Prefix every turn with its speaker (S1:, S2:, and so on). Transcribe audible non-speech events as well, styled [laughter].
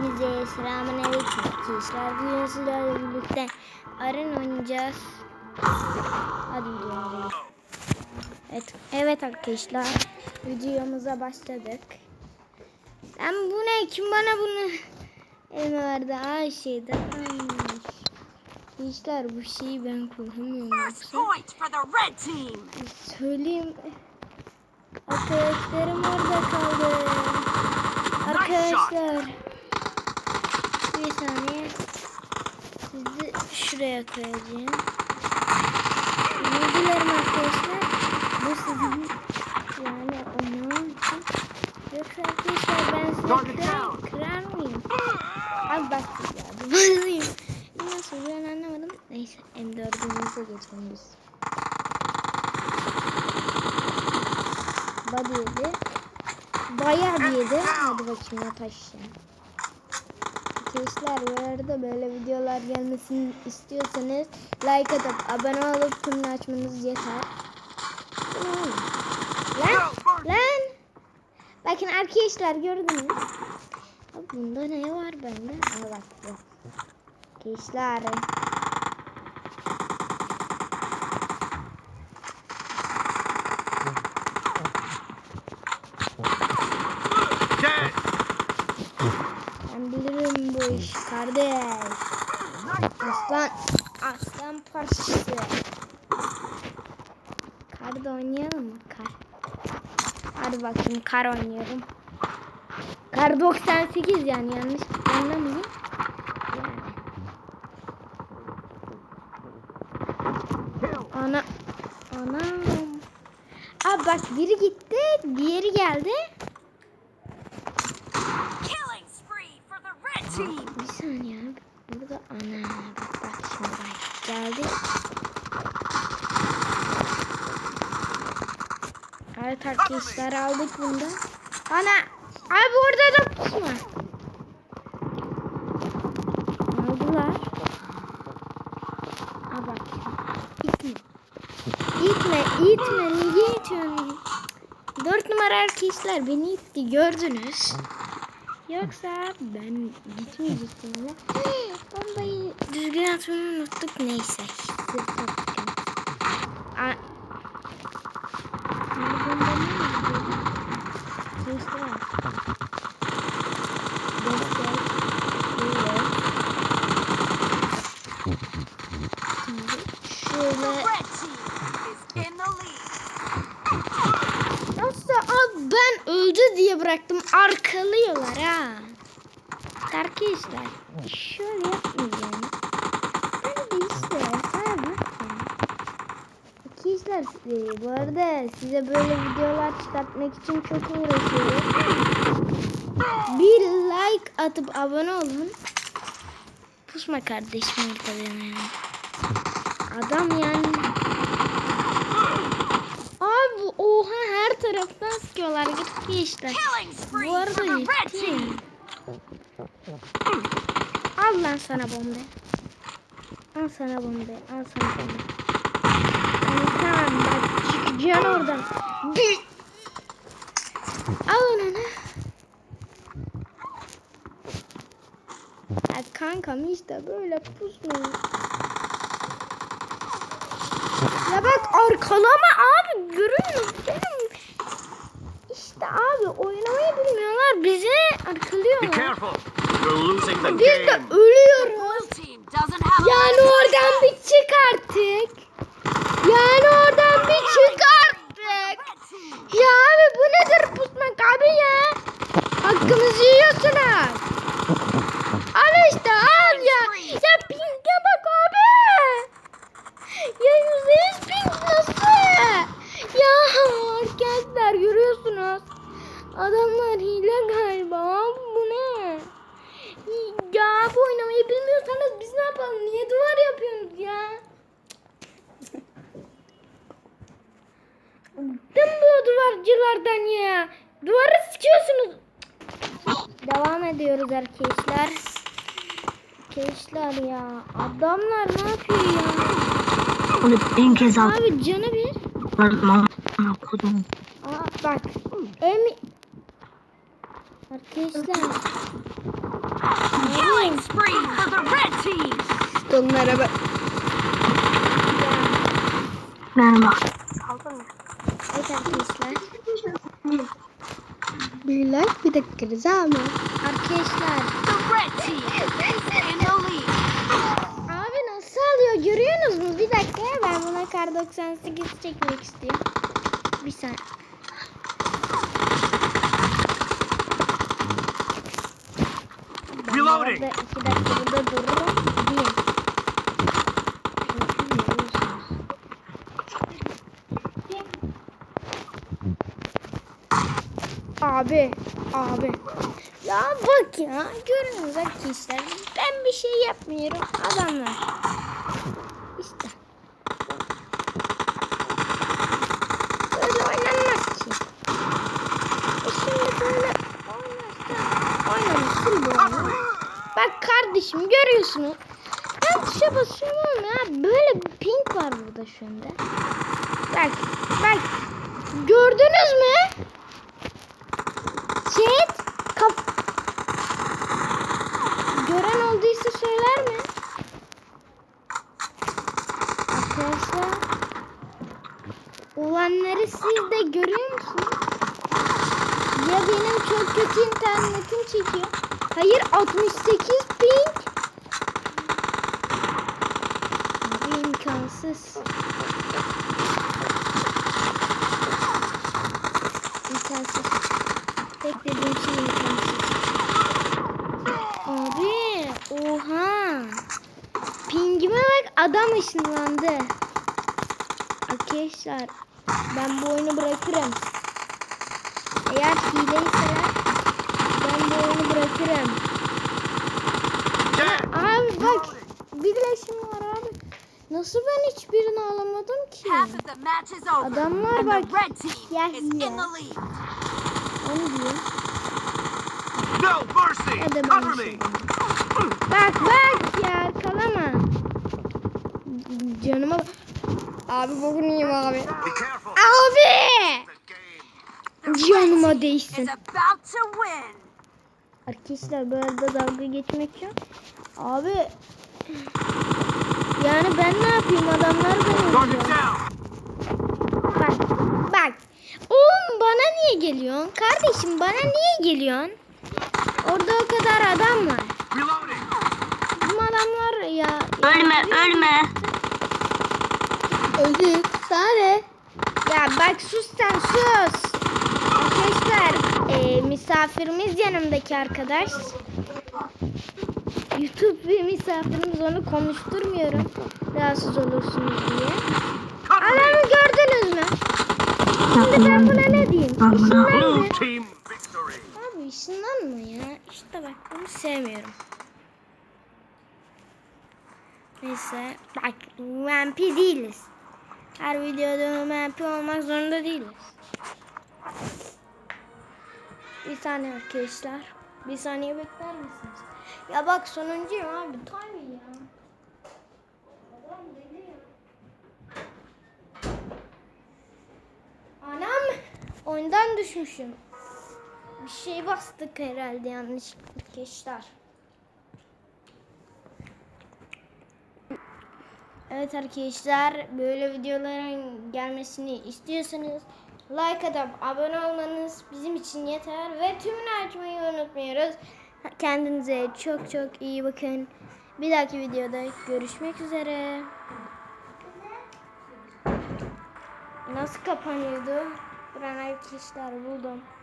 S1: Hepinize selamünaleyküm arkadaşlar. Bugün sizlerle birlikte arın oynayacağız. Hadi videomuza. Evet, evet arkadaşlar. Videomuza başladık. Ben bu ne? Kim bana bunu elime verdi? Şeyden almış. Arkadaşlar bu şeyi ben kullanmıyorum. Söyleyeyim. Arkadaşlarım orada kaldı. Arkadaşlar. Bir saniye. Sizi şuraya koyacağım. Ne dilerim arkadaşlar. Bu sizin yani onun için. Yoksa arkadaşlar ben size kırar, kırar mıyım? Abi bak ya. Bu bazıyım. Nasıl ben anlamadım. Neyse M4'ümüze geçelim biz. Body yedi. Bayağı bir yedi. Hadi bakayım yataşacağım. Arkadaşlar bu arada böyle videolar gelmesini istiyorsanız like atıp abone olup tümünü açmanız yeter. Lan! Lan! Bakın arkadaşlar gördünüz. Abi bunda ne var bende? Aa bak. Arkadaşlar.
S2: Dead.
S1: Ben iş kardeş. Aslan, aslan parçası. Karda oynayalım mı? Kar. Hadi bakayım kar oynuyorum. Kar 98 yani yanlış anlamayın. Ana, anam. Aa bak biri gitti, diğeri geldi.
S3: Killing spree for the red team.
S1: Bir saniye abi. Burada ana bak bak şimdi bak geldi. Evet arkadaşlar aldık bunda. Ana abi orada da pusma. Aldılar. Aa bak. İtme. İtme, itme. Niye itiyorsun? Dört numara arkadaşlar beni itti gördünüz. Yoksa ben gitmeyecektim ama [gasps] bombayı düzgün atmayı unuttuk neyse. Aa. Bu bomba nerede? Neyse. Destek. Böyle. Şimdi Şöyle.
S3: Red team is in the lead.
S1: Nasıl abi ben öldü diye bıraktım. Arkalıyorlar ha. Arkadaşlar şöyle yapmayacağım. Ben de işte abi. Arkadaşlar e, bu arada size böyle videolar çıkartmak için çok uğraşıyorum. Bir like atıp abone olun. Pusma kardeşim orada yani. Adam yani oha her taraftan sıkıyorlar gitti işte. Bu arada gitti. Al lan sana bombe. Al sana bombe. Al sana bombe. Tamam bak çıkacaksın oradan. Al onu. Ya kankam işte böyle pusmuyor. Ya bak arkalama abi görüyor musun? Benim işte abi oynamayı bilmiyorlar bizi
S2: Be
S1: arkalıyorlar.
S2: careful. You're losing the
S1: Biz de ölüyoruz. Yani oradan bir çık artık. Yani oradan bir çık artık. Ya abi bu nedir pusmak abi ya? Hakkımızı yiyorsunuz. Al işte al ya. Ya pink'e bak abi. Ya yüzde yüz pink nasıl? Ya arkadaşlar görüyorsunuz. Adamlar hile galiba. Abi bu ne? Ya bu oynamayı bilmiyorsanız biz ne yapalım? Niye duvar yapıyorsunuz ya? Bıktım bu duvarcılardan ya. Duvarı sıkıyorsunuz. Devam ediyoruz arkadaşlar. Arkadaşlar ya. Adamlar ne yapıyor ya?
S4: Onu bin kez al.
S1: Abi canı bir.
S4: Lan okudum.
S1: Aa bak. Em Arkadaşlar
S3: Killing spree for the red team.
S1: Onlara bak.
S4: Merhaba.
S1: Evet arkadaşlar. Bir like bir dakika rıza mı? Arkadaşlar. Abi nasıl alıyor görüyorsunuz mu? Bir dakika ben buna kar 98 çekmek istiyorum. Bir saniye. Ben
S2: Reloading.
S1: burada iki dakika burada dururum. Bir. Abi, abi. Ya bak ya, görüyorsunuz arkadaşlar. Ben bir şey yapmıyorum. Adamlar. İşte. Böyle oynanmaz ki. E şimdi böyle oynarsa bu oyunu. Bak kardeşim görüyorsunuz. Ben tuşa basıyorum ya böyle bir pink var burada şu anda. Bak, bak. Gördünüz mü? Chat Gören olduysa söyler mi? Arkadaşlar olanları siz de görüyor musunuz? Ya benim çok kötü internetim çekiyor. Hayır 68 ping. Abi imkansız. İmkansız. Beklediğim şey imkansız. Abi oha. Pingime bak adam ışınlandı. Arkadaşlar ben bu oyunu bırakırım. Eğer hileyseler ben bu oyunu bırakırım.
S2: Dead.
S1: Abi bak bir leşim var abi. Nasıl ben hiçbirini alamadım ki? Adamlar bak, ya.
S3: lead.
S1: Onu diyeyim.
S2: No mercy.
S1: Hadi ben. Bak bak ya arkalama. Canıma bak. Abi bugün iyiyim abi. Abi! Canıma değsin. Arkadaşlar arada dalga geçmek yok. Abi yani ben ne yapayım adamlar beni vuruyor. Bak bak. Oğlum bana niye geliyorsun? Kardeşim bana niye geliyorsun? Orada o kadar adam var. Bizim adamlar ya.
S4: Ölme ölme.
S1: Öldük. Sare. Ya bak sus sen sus. Arkadaşlar e, misafirimiz yanımdaki arkadaş. YouTube bir misafirimiz onu konuşturmuyorum. Rahatsız olursunuz diye. Adamı gördünüz mü? Şimdi ben buna ne diyeyim? İşinden mi? Abi işinden mi ya? İşte bak bunu sevmiyorum. Neyse bak MP değiliz. Her videoda MP olmak zorunda değiliz. Bir saniye arkadaşlar. Bir saniye bekler misiniz? Ya bak sonuncuyum abi. Deli ya. Anam oyundan düşmüşüm. Bir şey bastık herhalde yanlışlıkla arkadaşlar. Evet arkadaşlar böyle videoların gelmesini istiyorsanız like atıp abone olmanız bizim için yeter ve tümünü açmayı unutmuyoruz. Kendinize çok çok iyi bakın. Bir dahaki videoda görüşmek üzere. Nasıl kapanıyordu? Ben arkadaşlar buldum.